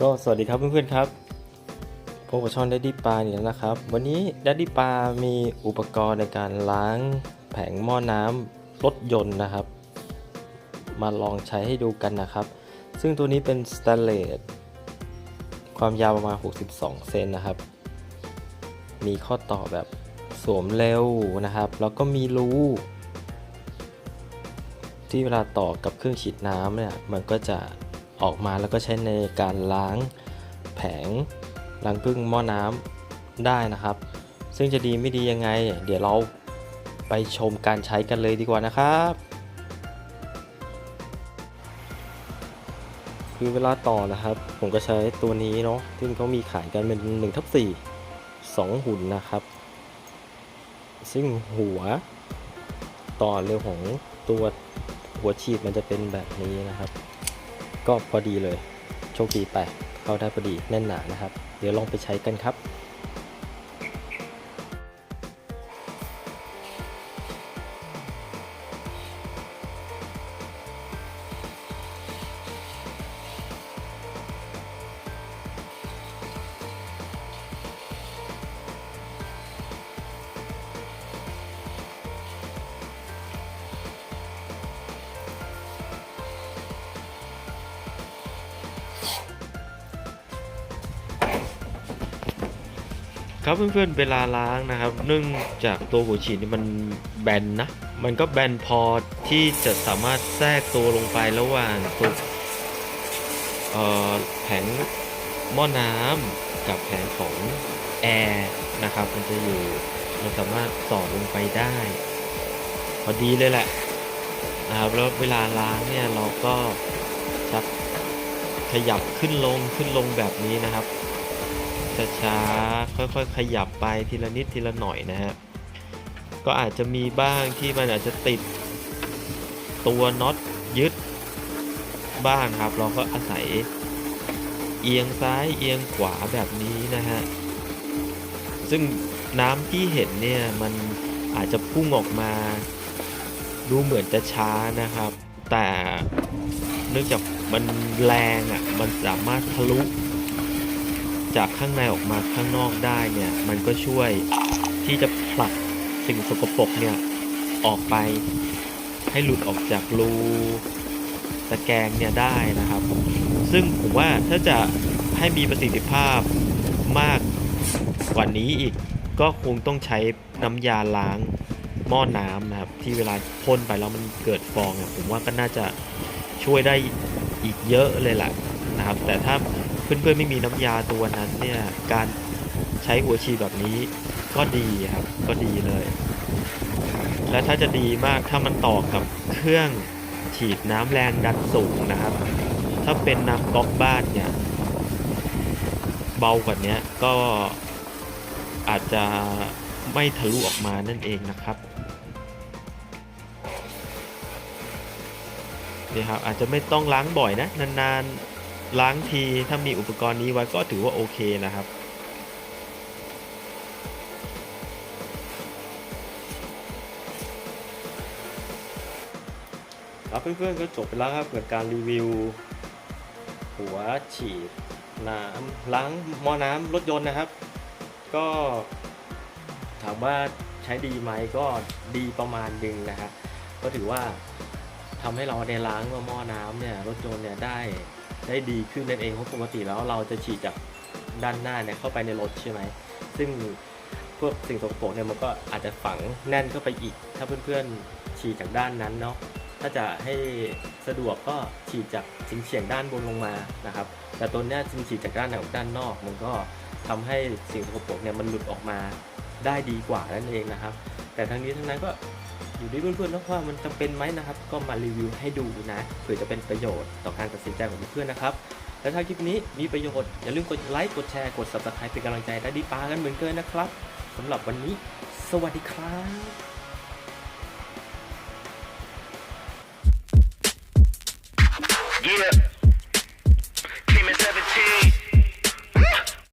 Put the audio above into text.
ก็สวัสดีครับเพื่อนๆครับพบกับช่อง Daddy ปลาอีกแล้วนะครับ วันนี้ Daddy ปลามีอุปกรณ์ในการล้างแผงหม้อน้ำรถยนต์นะครับ มาลองใช้ให้ดูกันนะครับ ซึ่งตัวนี้เป็นสแตนเลสความยาวประมาณ 62 เซนนะครับ มีข้อต่อแบบสวมเร็วนะครับ แล้วก็มีรู ที่เวลาต่อกับเครื่องฉีดน้ำเนี่ยมันก็จะออกมาแล้วก็ใช้ในการล้างแผงล้างพึ่งหม้อน้ำได้นะครับ ซึ่งจะดีไม่ดียังไง เดี๋ยวเราไปชมการใช้กันเลยดีกว่านะครับ คือเวลาต่อนะครับ ผมก็ใช้ตัวนี้เนาะซึ่งเขามีขายกันเป็น1ทับ4 2 หุ่นนะครับ ซึ่งหัวต่อเร็วของตัว หัวฉีดมันจะเป็นแบบนี้นะครับ ก็พอดีเลย โชคดีไป เข้าได้พอดีแน่นหนานะครับ เดี๋ยวลองไปใช้กันครับ ครับเพื่อนๆเวลาล้างนะครับ เนื่องจากตัวหัวฉีดนี่มันแบนนะ มันก็แบนพอที่จะสามารถแทรกตัวลงไประหว่างตัวแผงหม้อน้ำกับแผงของแอร์นะครับ มันจะอยู่มันสามารถสอดลงไปได้ พอดีเลยแหละนะครับแล้วเวลาล้างเนี่ยเราก็ชักขยับขึ้นลงขึ้นลงแบบนี้นะครับ ช้าๆค่อยๆขยับไปทีละนิดทีละหน่อยนะฮะก็อาจจะมีบ้างที่มันอาจจะติดตัวน็อตยึดบ้างครับ เราก็อาศัยเอียงซ้ายเอียงขวาแบบนี้นะฮะ ซึ่งน้ำที่เห็นเนี่ย มันอาจจะพุ่งออกมาดูเหมือนจะช้านะครับ แต่เนื่องจากมันแรงอะมันสามารถทะลุ จากข้างในออกมาข้างนอกได้เนี่ย มันก็ช่วยที่จะผลักสิ่งสกปรกเนี่ย ออกไปให้หลุดออกจากรูตะแกรงเนี่ยได้นะครับ ซึ่งผมว่าถ้าจะให้มีประสิทธิภาพมากกว่านี้อีกก็คงต้องใช้น้ำยาล้างหม้อน้ำนะครับ ที่เวลาพ่นไปแล้วมันเกิดฟองอะผมว่าก็น่าจะช่วยได้อีกเยอะเลยแหละนะครับ แต่ถ้า เพื่อนๆไม่มีน้ำยาตัวนั้นเนี่ยการใช้หัวฉีดแบบนี้ก็ดีครับก็ดีเลย และถ้าจะดีมากถ้ามันต่อกับเครื่องฉีดน้ำแรงดันสูงนะครับ ถ้าเป็นน้ำก๊อกบ้านเนี่ยเบากว่านี้ก็อาจจะไม่ทะลุออกมานั่นเองนะครับนี่ครับอาจจะไม่ต้องล้างบ่อยนะนานๆ ล้างทีถ้ามีอุปกรณ์นี้ไว้ก็ถือว่าโอเคนะครับ ครับเพื่อนๆก็จบไปแล้วครับกับการรีวิว หัวฉีดน้ำล้างหม้อน้ำรถยนต์นะครับ ก็ถามว่าใช้ดีไหมก็ดีประมาณหนึ่งนะครับก็ถือว่าทำให้เราในล้างหม้อน้ำเนี่ยรถยนต์เนี่ยได้ ได้ดีขึ้นนั่นเองเพราะปกติแล้วเราจะฉีดจากด้านหน้าเนี่ยเข้าไปในรถใช่ไหมซึ่งพวกสิ่งสกปรกเนี่ยมันก็อาจจะฝังแน่นเข้าไปอีก ถ้าเพื่อนๆฉีดจากด้านนั้นเนาะถ้าจะให้สะดวกก็ฉีดจากชิ้นเฉียงด้านบนลงมานะครับ แต่ตัวเนี้ยจึงฉีดจากด้านในด้านนอก มันก็ทำให้สิ่งสกปรกเนี่ยมันหลุดออกมาได้ดีกว่านั่นเองนะครับ แต่ทั้งนี้ทั้งนั้นก็ อยู่ที่เพื่อนๆนะว่ามันจำเป็นไหมนะครับ ก็มารีวิวให้ดูนะเผื่อจะเป็นประโยชน์ต่อการตัดสินใจของเพื่อนๆนะครับแล้วถ้าคลิปนี้มีประโยชน์อย่าลืมกดไลค์กดแชร์กด subscribe เป็นกำลังใจได้ดีปากันเหมือนเคยนะครับสำหรับวันนี้ สวัสดีครับ